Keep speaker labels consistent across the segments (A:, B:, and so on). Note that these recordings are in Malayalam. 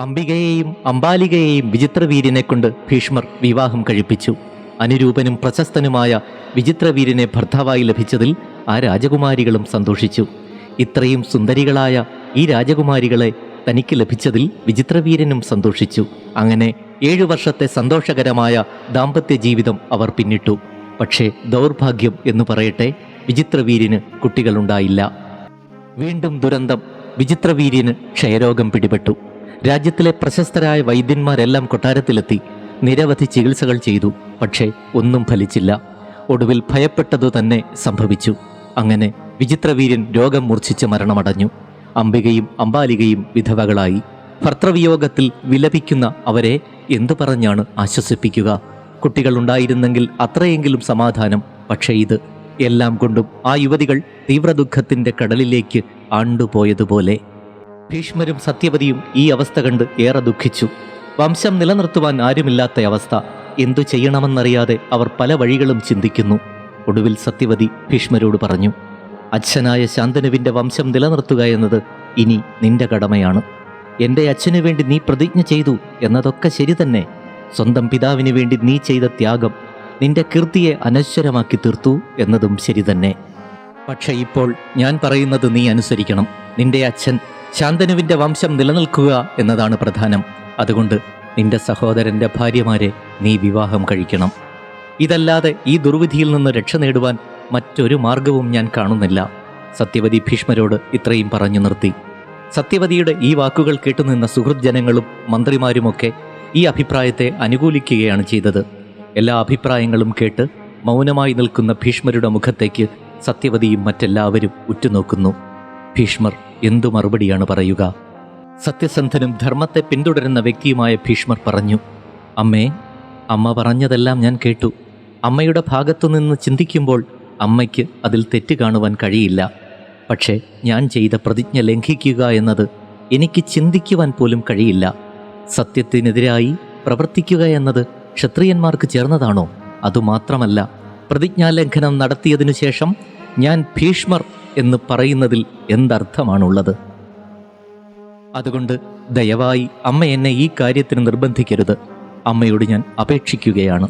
A: അംബികയെയും അംബാലികയെയും വിചിത്രവീര്യനെ കൊണ്ട് ഭീഷ്മർ വിവാഹം കഴിപ്പിച്ചു. അനുരൂപനും പ്രശസ്തനുമായ വിചിത്രവീര്യനെ ഭർത്താവായി ലഭിച്ചതിൽ ആ രാജകുമാരികളും സന്തോഷിച്ചു. ഇത്രയും സുന്ദരികളായ ഈ രാജകുമാരികളെ തനിക്ക് ലഭിച്ചതിൽ വിചിത്രവീര്യനും സന്തോഷിച്ചു. അങ്ങനെ ഏഴു വർഷത്തെ സന്തോഷകരമായ ദാമ്പത്യ ജീവിതം അവർ പിന്നിട്ടു. പക്ഷേ ദൗർഭാഗ്യം എന്ന് പറയട്ടെ വിചിത്രവീര്യന് കുട്ടികളുണ്ടായില്ല. വീണ്ടും ദുരന്തം. വിചിത്രവീര്യന് ക്ഷയരോഗം പിടിപെട്ടു. രാജ്യത്തിലെ പ്രശസ്തരായ വൈദ്യന്മാരെല്ലാം കൊട്ടാരത്തിലെത്തി. നിരവധി ചികിത്സകൾ ചെയ്തു. പക്ഷേ ഒന്നും ഫലിച്ചില്ല. ഒടുവിൽ ഭയപ്പെട്ടതു തന്നെ സംഭവിച്ചു. അങ്ങനെ വിചിത്രവീര്യൻ രോഗം മൂർച്ഛിച്ച് മരണമടഞ്ഞു. അംബികയും അംബാലികയും വിധവകളായി. ഭർത്തൃവിയോഗത്തിൽ വിലപിക്കുന്ന അവരെ എന്തു പറഞ്ഞാണ് ആശ്വസിപ്പിക്കുക? കുട്ടികളുണ്ടായിരുന്നെങ്കിൽ അത്രയെങ്കിലും സമാധാനം. പക്ഷേ ഇത് എല്ലാം കൊണ്ടും ആ യുവതികൾ തീവ്രദുഃഖത്തിന്റെ കടലിലേക്ക് ആണ്ടുപോയതുപോലെ. ഭീഷ്മരും സത്യവതിയും ഈ അവസ്ഥ കണ്ട് ഏറെ ദുഃഖിച്ചു. വംശം നിലനിർത്തുവാൻ ആരുമില്ലാത്ത അവസ്ഥ. എന്തു ചെയ്യണമെന്നറിയാതെ അവർ പല വഴികളും ചിന്തിക്കുന്നു. ഒടുവിൽ സത്യവതി ഭീഷ്മരോട് പറഞ്ഞു അച്ഛനായ ശാന്തനുവിന്റെ വംശം നിലനിർത്തുക എന്നത് ഇനി നിന്റെ കടമയാണ്. എന്റെ അച്ഛനു വേണ്ടി നീ പ്രതിജ്ഞ ചെയ്തു എന്നതൊക്കെ ശരി തന്നെ. സ്വന്തം പിതാവിന് വേണ്ടി നീ ചെയ്ത ത്യാഗം നിന്റെ കീർത്തിയെ അനശ്വരമാക്കി തീർത്തു എന്നതും ശരി തന്നെ. പക്ഷെ ഇപ്പോൾ ഞാൻ പറയുന്നത് നീ അനുസരിക്കണം. നിന്റെ അച്ഛൻ ശാന്തനുവിന്റെ വംശം നിലനിൽക്കുക എന്നതാണ് പ്രധാനം. അതുകൊണ്ട് നിന്റെ സഹോദരന്റെ ഭാര്യമാരെ നീ വിവാഹം കഴിക്കണം. ഇതല്ലാതെ ഈ ദുർവിധിയിൽ നിന്ന് രക്ഷ നേടുവാൻ മറ്റൊരു മാർഗവും ഞാൻ കാണുന്നില്ല. സത്യവതി ഭീഷ്മരോട് ഇത്രയും പറഞ്ഞു നിർത്തി. സത്യവതിയുടെ ഈ വാക്കുകൾ കേട്ടുനിന്ന സുഹൃത് ജനങ്ങളും മന്ത്രിമാരുമൊക്കെ ഈ അഭിപ്രായത്തെ അനുകൂലിക്കുകയാണ് ചെയ്തത്. എല്ലാ അഭിപ്രായങ്ങളും കേട്ട് മൗനമായി നിൽക്കുന്ന ഭീഷ്മരുടെ മുഖത്തേക്ക് സത്യവതിയും മറ്റെല്ലാവരും ഉറ്റുനോക്കുന്നു. ഭീഷ്മർ എന്തു മറുപടിയാണ് പറയുക? സത്യസന്ധനും ധർമ്മത്തെ പിന്തുടരുന്ന വ്യക്തിയുമായ ഭീഷ്മർ പറഞ്ഞു അമ്മേ അമ്മ പറഞ്ഞതെല്ലാം ഞാൻ കേട്ടു. അമ്മയുടെ ഭാഗത്തുനിന്ന് ചിന്തിക്കുമ്പോൾ അമ്മയ്ക്ക് അതിൽ തെറ്റ് കാണുവാൻ കഴിയില്ല. പക്ഷേ ഞാൻ ചെയ്ത പ്രതിജ്ഞ ലംഘിക്കുക എന്നത് എനിക്ക് ചിന്തിക്കുവാൻ പോലും കഴിയില്ല. സത്യത്തിനെതിരായി പ്രവർത്തിക്കുക എന്നത് ക്ഷത്രിയന്മാർക്ക് ചേർന്നതാണോ? അതുമാത്രമല്ല പ്രതിജ്ഞാലംഘനം നടത്തിയതിനു ശേഷം ഞാൻ ഭീഷ്മർ എന്ന് പറയുന്നതിൽ എന്തർത്ഥമാണുള്ളത്? അതുകൊണ്ട് ദയവായി അമ്മ എന്നെ ഈ കാര്യത്തിന് നിർബന്ധിക്കരുത്. അമ്മയോട് ഞാൻ അപേക്ഷിക്കുകയാണ്.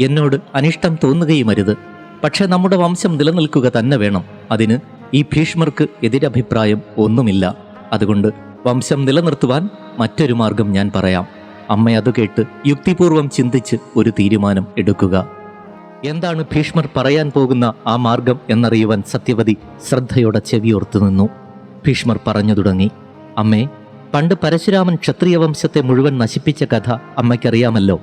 A: എന്നോട് അനിഷ്ടം തോന്നുകയുമരുത്. പക്ഷേ നമ്മുടെ വംശം നിലനിൽക്കുക തന്നെ വേണം. അതിന് ഈ ഭീഷ്മർക്ക് എതിരഭിപ്രായം ഒന്നുമില്ല. അതുകൊണ്ട് വംശം നിലനിർത്തുവാൻ മറ്റൊരു മാർഗം ഞാൻ പറയാം. അമ്മ അത് കേട്ട് യുക്തിപൂർവം ചിന്തിച്ച് ഒരു തീരുമാനം എടുക്കുക. എന്താണ് ഭീഷ്മർ പറയാൻ പോകുന്ന ആ മാർഗം എന്നറിയുവാൻ സത്യവതി ശ്രദ്ധയോടെ ചെവിയോർത്തു നിന്നു. ഭീഷ്മർ പറഞ്ഞു തുടങ്ങി അമ്മേ പണ്ട് പരശുരാമൻ ക്ഷത്രിയ വംശത്തെ മുഴുവൻ നശിപ്പിച്ച കഥ അമ്മയ്ക്കറിയാമല്ലോ.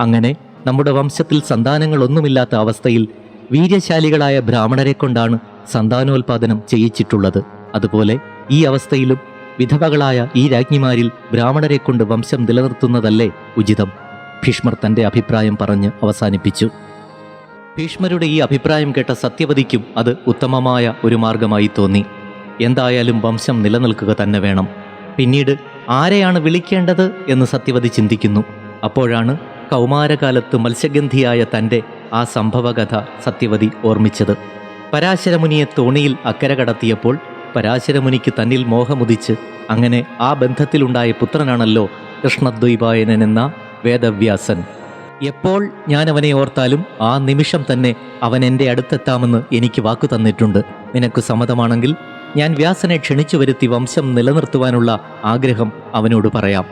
A: അങ്ങനെ നമ്മുടെ വംശത്തിൽ സന്താനങ്ങളൊന്നുമില്ലാത്ത അവസ്ഥയിൽ വീര്യശാലികളായ ബ്രാഹ്മണരെ കൊണ്ടാണ് സന്താനോൽപാദനം ചെയ്യിച്ചിട്ടുള്ളത്. അതുപോലെ ഈ അവസ്ഥയിലും വിധവകളായ ഈ രാജ്ഞിമാരിൽ ബ്രാഹ്മണരെ കൊണ്ട് വംശം നിലനിർത്തുന്നതല്ലേ ഉചിതം? ഭീഷ്മർ തന്റെ അഭിപ്രായം പറഞ്ഞ് അവസാനിപ്പിച്ചു. ഭീഷ്മരുടെ ഈ അഭിപ്രായം കേട്ട സത്യവതിക്കും അത് ഉത്തമമായ ഒരു മാർഗമായി തോന്നി. എന്തായാലും വംശം നിലനിൽക്കുക തന്നെ വേണം. പിന്നീട് ആരെയാണ് വിളിക്കേണ്ടത് എന്ന് സത്യവതി ചിന്തിക്കുന്നു. അപ്പോഴാണ് കൗമാരകാലത്ത് മത്സ്യഗന്ധിയായ തന്റെ ആ സംഭവകഥ സത്യവതി ഓർമ്മിച്ചത്. പരാശരമുനിയെ തോണിയിൽ അക്കരെ കടത്തിയപ്പോൾ പരാശരമുനിക്ക് തന്നിൽ മോഹമുദിച്ച് അങ്ങനെ ആ ബന്ധത്തിലുണ്ടായ പുത്രനാണല്ലോ കൃഷ്ണദ്വൈപായനൻ എന്ന വേദവ്യാസൻ. എപ്പോൾ ഞാൻ അവനെ ഓർത്താലും ആ നിമിഷം തന്നെ അവൻ എന്റെ അടുത്തെത്താമെന്ന് എനിക്ക് വാക്കു തന്നിട്ടുണ്ട്. നിനക്ക് സമ്മതമാണെങ്കിൽ ഞാൻ വ്യാസനെ ക്ഷണിച്ചു വരുത്തി വംശം നിലനിർത്തുവാനുള്ള ആഗ്രഹം അവനോട് പറയാം.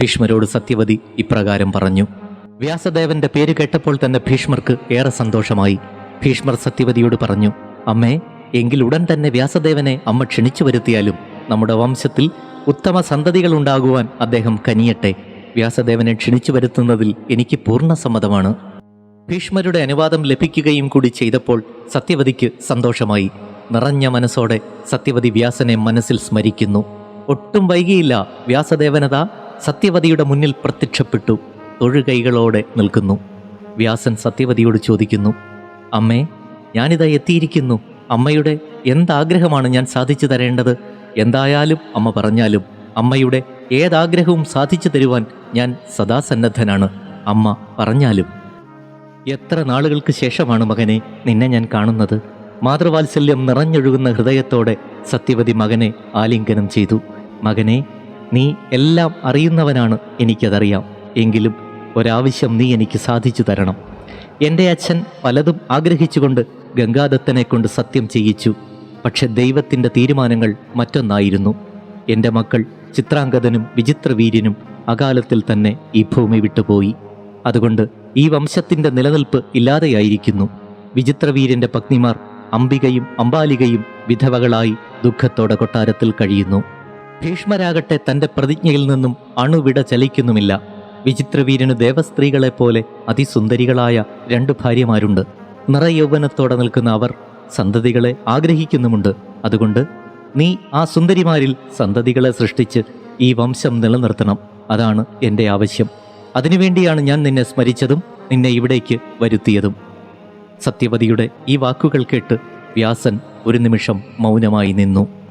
A: ഭീഷ്മരോട് സത്യവതി ഇപ്രകാരം പറഞ്ഞു. വ്യാസദേവന്റെ പേര് കേട്ടപ്പോൾ തന്നെ ഭീഷ്മർക്ക് ഏറെ സന്തോഷമായി. ഭീഷ്മർ സത്യവതിയോട് പറഞ്ഞു അമ്മേ എങ്കിൽ ഉടൻ തന്നെ വ്യാസദേവനെ അമ്മ ക്ഷണിച്ചു വരുത്തിയാലും നമ്മുടെ വംശത്തിൽ ഉത്തമ സന്തതികൾ ഉണ്ടാകുവാൻ അദ്ദേഹം കനിയട്ടെ. വ്യാസദേവനെ ക്ഷണിച്ചു വരുത്തുന്നതിൽ എനിക്ക് പൂർണ സമ്മതമാണ്. ഭീഷ്മരുടെ അനുവാദം ലഭിക്കുകയും കൂടി ചെയ്തപ്പോൾ സത്യവതിക്ക് സന്തോഷമായി. നിറഞ്ഞ മനസ്സോടെ സത്യവതി വ്യാസനെ മനസ്സിൽ സ്മരിക്കുന്നു. ഒട്ടും വൈകിയില്ല വ്യാസദേവനത സത്യവതിയുടെ മുന്നിൽ പ്രത്യക്ഷപ്പെട്ടു. തൊഴുകൈകളോടെ നിൽക്കുന്നു. വ്യാസൻ സത്യവതിയോട് ചോദിക്കുന്നു അമ്മേ ഞാനിതാ എത്തിയിരിക്കുന്നു. അമ്മയുടെ എന്താഗ്രഹമാണ് ഞാൻ സാധിച്ചു തരേണ്ടത്? എന്തായാലും അമ്മ പറഞ്ഞാലും അമ്മയുടെ ഏതാഗ്രഹവും സാധിച്ചു തരുവാൻ ഞാൻ സദാസന്നദ്ധനാണ് അമ്മ പറഞ്ഞാലും. എത്ര നാളുകൾക്ക് ശേഷമാണ് മകനെ നിന്നെ ഞാൻ കാണുന്നത്? മാതൃവാത്സല്യം നിറഞ്ഞൊഴുകുന്ന ഹൃദയത്തോടെ സത്യവതി മകനെ ആലിംഗനം ചെയ്തു. മകനെ നീ എല്ലാം അറിയുന്നവനാണ് എനിക്കതറിയാം. എങ്കിലും ഒരാവശ്യം നീ എനിക്ക് സാധിച്ചു തരണം. എന്റെ അച്ഛൻ പലതും ആഗ്രഹിച്ചുകൊണ്ട് ഗംഗാദത്തനെ കൊണ്ട് സത്യം ചെയ്യിച്ചു. പക്ഷെ ദൈവത്തിന്റെ തീരുമാനങ്ങൾ മറ്റൊന്നായിരുന്നു. എന്റെ മക്കൾ ചിത്രാംഗതനും വിചിത്രവീര്യനും അകാലത്തിൽ തന്നെ ഈ ഭൂമി വിട്ടുപോയി. അതുകൊണ്ട് ഈ വംശത്തിന്റെ നിലനിൽപ്പ് ഇല്ലാതെയായിരിക്കുന്നു. വിചിത്രവീര്യന്റെ പത്നിമാർ അംബികയും അംബാലികയും വിധവകളായി ദുഃഖത്തോടെ കൊട്ടാരത്തിൽ കഴിയുന്നു. ഭീഷ്മരാകട്ടെ തന്റെ പ്രതിജ്ഞയിൽ നിന്നും അണുവിട ചലിക്കുന്നുമില്ല. വിചിത്രവീരന് ദേവസ്ത്രീകളെപ്പോലെ അതിസുന്ദരികളായ രണ്ട് ഭാര്യമാരുണ്ട്. നിറയൗവനത്തോടെ നിൽക്കുന്ന അവർ സന്തതികളെ ആഗ്രഹിക്കുന്നുമുണ്ട്. അതുകൊണ്ട് നീ ആ സുന്ദരിമാരിൽ സന്തതികളെ സൃഷ്ടിച്ച് ഈ വംശം നിലനിർത്തണം. അതാണ് എന്റെ ആവശ്യം. അതിനുവേണ്ടിയാണ് ഞാൻ നിന്നെ സ്മരിച്ചതും നിന്നെ ഇവിടേക്ക് വരുത്തിയതും. സത്യവതിയുടെ ഈ വാക്കുകൾ കേട്ട് വ്യാസൻ ഒരു നിമിഷം മൗനമായി നിന്നു.